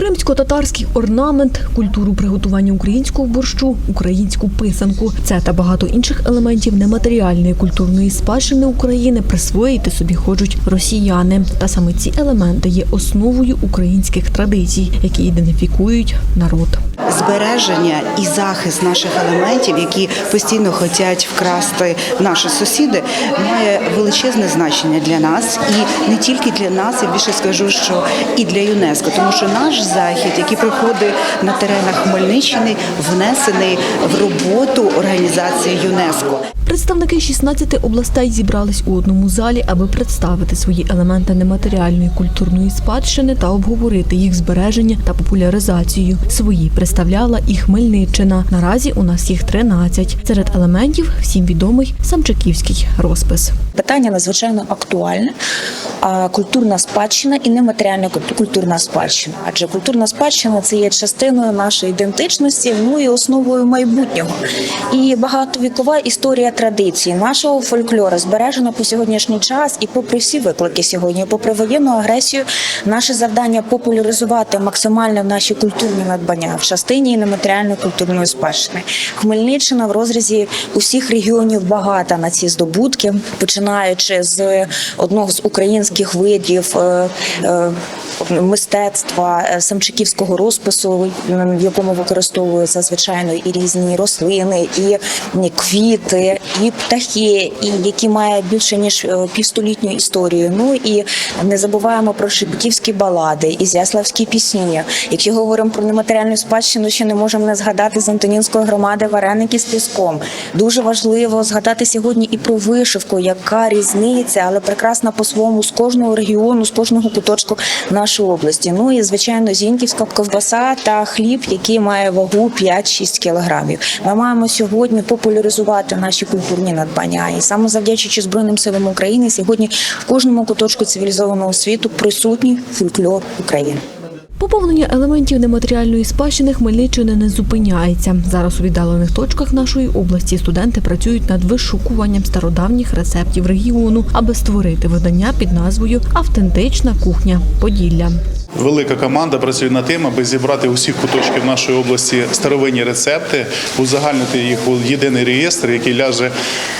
Кримсько-татарський орнамент, культуру приготування українського борщу, українську писанку. Це та багато інших елементів нематеріальної культурної спадщини України присвоїти собі хочуть росіяни. Та саме ці елементи є основою українських традицій, які ідентифікують народ. Збереження і захист наших елементів, які постійно хочуть вкрасти наші сусіди, має величезне значення для нас, і не тільки для нас, я більше скажу, що і для ЮНЕСКО, тому що наш захід, який проходить на теренах Хмельниччини, внесений в роботу організації ЮНЕСКО. Представники 16 областей зібрались у одному залі, аби представити свої елементи нематеріальної культурної спадщини та обговорити їх збереження та популяризацію. Свої представляла і Хмельниччина. Наразі у нас їх 13. Серед елементів всім відомий самчаківський розпис. Питання надзвичайно актуальне. Культурна спадщина і нематеріальна куль- культурна спадщина. Адже культурна спадщина це є частиною нашої ідентичності, ну і основою майбутнього. І багатовікова історія традицій нашого фольклору збережена по сьогоднішній час, і попри всі виклики сьогодні, попри воєнну агресію, наше завдання популяризувати максимально наші культурні надбання в частині нематеріальної культурної спадщини. Хмельниччина в розрізі усіх регіонів багата на ці здобутки, починаючи з одного з українських видів е, е, мистецтва е, самчиківського розпису, в якому використовуються звичайно і різні рослини, і квіти, і птахи, і які мають більше ніж е, півстолітню історію. Ну і не забуваємо про шепетівські балади, і зяславські пісні. Якщо говоримо про нематеріальну спадщину, ще не можемо не згадати з Антонінської громади вареники з піском. Дуже важливо згадати сьогодні і про вишивку, яка різниця, але прекрасна по-своєму з кожного регіону, з кожного куточку нашої області. Ну і звичайно, зіньківська ковбаса та хліб, який має вагу 5-6 кілограмів. Ми маємо сьогодні популяризувати наші культурні надбання. І саме завдячуючи Збройним силам України, сьогодні в кожному куточку цивілізованого світу присутній фольклор України. Поповнення елементів нематеріальної спадщини Хмельниччини не зупиняється. Зараз у віддалених точках нашої області студенти працюють над вишукуванням стародавніх рецептів регіону, аби створити видання під назвою Автентична кухня Поділля. Велика команда працює над тим, аби зібрати усіх куточків нашої області старовинні рецепти, узагальнити їх у єдиний реєстр, який ляже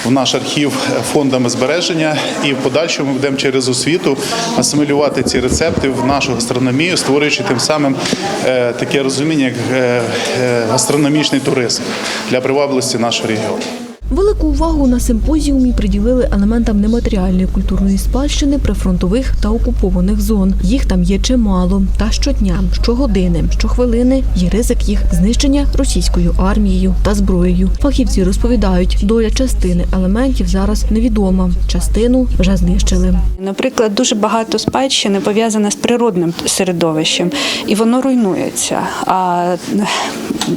в наш архів фондами збереження, і в подальшому будемо через освіту асимілювати ці рецепти в нашу гастрономію, створюючи тим самим е, таке розуміння, як е, е, гастрономічний туризм для привабливості нашого регіону. Велику увагу на симпозіумі приділили елементам нематеріальної культурної спадщини прифронтових та окупованих зон. Їх там є чимало. Та щодня, щогодини, щохвилини є ризик їх знищення російською армією та зброєю. Фахівці розповідають, доля частини елементів зараз невідома. Частину вже знищили. Наприклад, дуже багато спадщини пов'язане з природним середовищем, і воно руйнується. А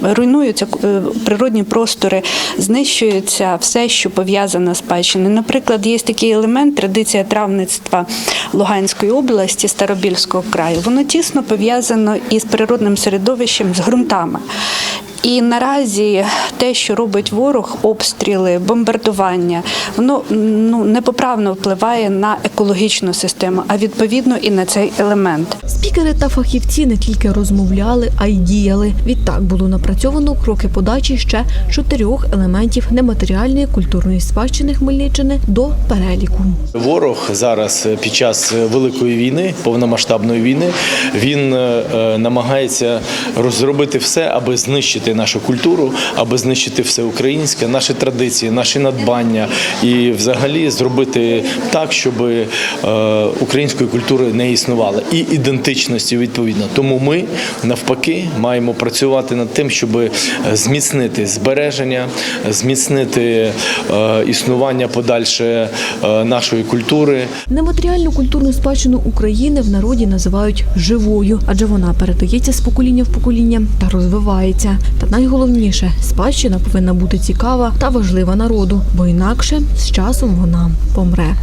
руйнуються е, природні простори, знищується все, що пов'язане з спадщиною. Наприклад, є такий елемент традиція травництва Луганської області, Старобільського краю. Воно тісно пов'язано із природним середовищем, з ґрунтами. І наразі те, що робить ворог, обстріли, бомбардування, воно ну непоправно впливає на екологічну систему, а відповідно і на цей елемент. Спікери та фахівці не тільки розмовляли, а й діяли. Відтак було напрацьовано кроки подачі ще чотирьох елементів нематеріальної культурної спадщини Хмельниччини до переліку. Ворог зараз під час великої війни, повномасштабної війни, він е, намагається розробити все, аби знищити нашу культуру, аби знищити все українське, наші традиції, наші надбання і взагалі зробити так, щоб е, української культури не існувало і ідентичності відповідно. Тому ми навпаки маємо працювати над тим, щоб е, зміцнити збереження, зміцнити е, існування подальше нашої культури. Нематеріальну культурну спадщину України в народі називають живою, адже вона передається з покоління в покоління та розвивається. Та найголовніше спадщина повинна бути цікава та важлива народу, бо інакше з часом вона помре.